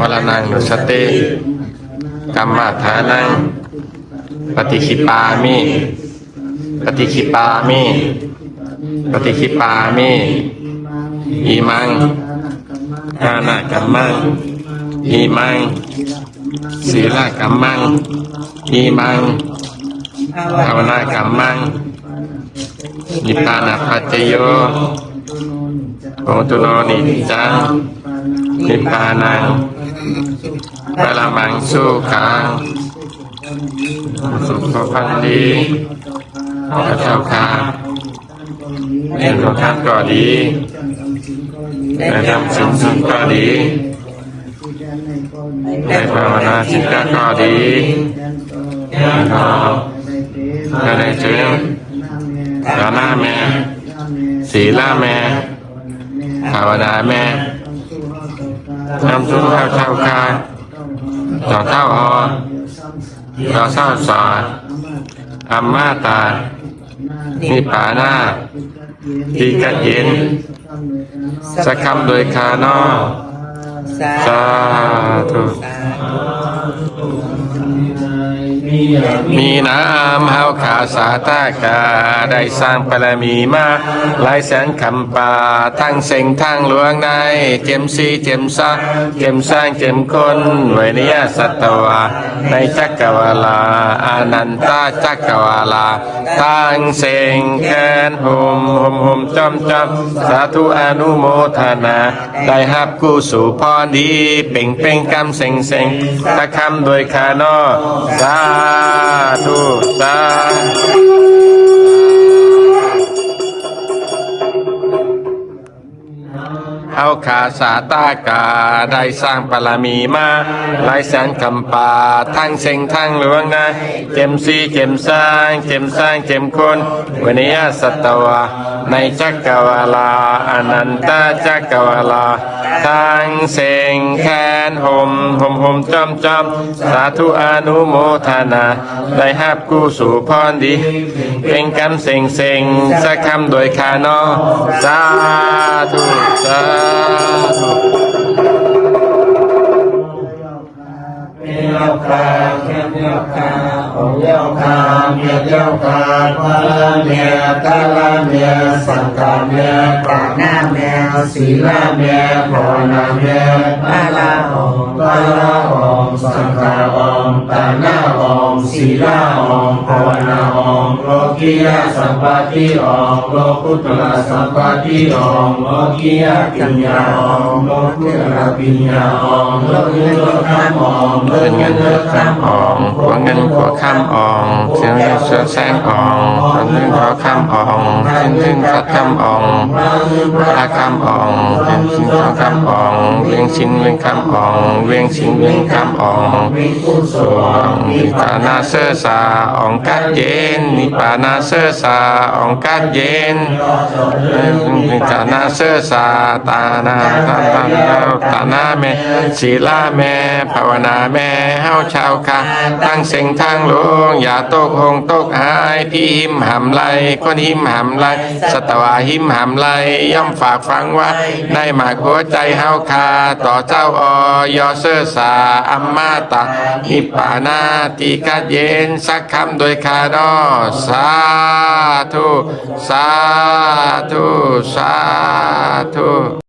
วรนังนุสติกรรมฐานัง ปฏิคิปามิ ปฏิคิปามิ ปฏิคิปามิอิมังทานากัมมังอิมังศีลกัมมังอิมังภาวนากัมมังนิพพานาปัจโยโอตุโนนิจัง นิพพานังปรมังสุขังสุขพันดีพระเจ้าค่ะเรียนของท่านก็ดีในทำสิ่งสิ่งก็ดีในภาวนาสิ่งก็ดีก็ก็ได้เจอฐานะแม่ศีลแม่ภาวนาแม่ ทำสุนข้าวเช่าคาต่อเท่าออต่อเท่าสอดอัมมาตา นิปานาทีกัดเย็นสักคำโดยคานอสาธุ มีน้ำเฮาขาสาตากา ได้สร้างปรมีมาหลายแสนคำป่าทั้งเซ็งทั้งหลวงใน เจมซีเจมซาเจมสร้างเจมคนไวนิยสัตวาในจักรวาลาอานันตาจักรวาลาทั้งเซ็งแคนหมหมหมจอมจอมสาธุอนุโมทนา ได้ฮับกู้สู่พรดี เป่งเป่งกำเซ็งเซ็งตะคำโดยคานอสาธุสาเอาขาสาตากาได้สร้างปรมีมาหลายแสนคำป่าทั้งเซงทั้งหลวงนะ เจมซีเจมสร้าง เจมสร้างเจมคนวันนี้สัตวาในจักรวาลา อนันตจักรวาลา ทั้งเซ็งแคนหมหมหมจอมจอมสาธุอนุโมทนา ได้ฮับกู้สู่พรดี เป็นกำเซ็งเซ็งสักคำโดยคานอสาธุสาธุเจ้าคาเจ้าเจ้าคาอง เจ้าคาเมียเจ้าคาพระเมียกาละเมียสังกาเมียปะนาเมียศีลเมียภาวนาเมียปาละองปาละองสังกาองปะนา องศีลาองภาวนาองโลกียสัมปติองโลกุตระสัมปติองโลกียปัญญาองโลกุตระปิญญาองโลกุตระธรรมองเงินเงินเงินข้ามอองหัวเงินหัวข้ามองเสียงเสียงแสงออง หัวเงินหัวข้ามอองขึ้นขึ้นขัดข้ามอองพาข้ามอองเวียงชิงหัวข้ามอองเวียงชิงเวียงข้ามอองเวียงชิงเวียงข้ามอองสวงนิปานาเสสาอองกัดเย็นนิปานาเสสาอองกัดเย็นนิปานาเสสาตานาตาตาตานาแม่ศีลาแม่ภาวนาแม่เฮาชาวค่ะทั้งเสียงทั้งหลวงอย่าตกหงตกหายพี่หิมหำไหลคนหิมหำไลสตวาหิมหำไลย่อมฝากฟังว่าได้หมากหัวใจเฮาคา ต่อเจ้าออยอเสอสาอัมมาตาอิปานาติกัดเย็นสักคำโดยคาดอสาธุ สาธุ สาธุ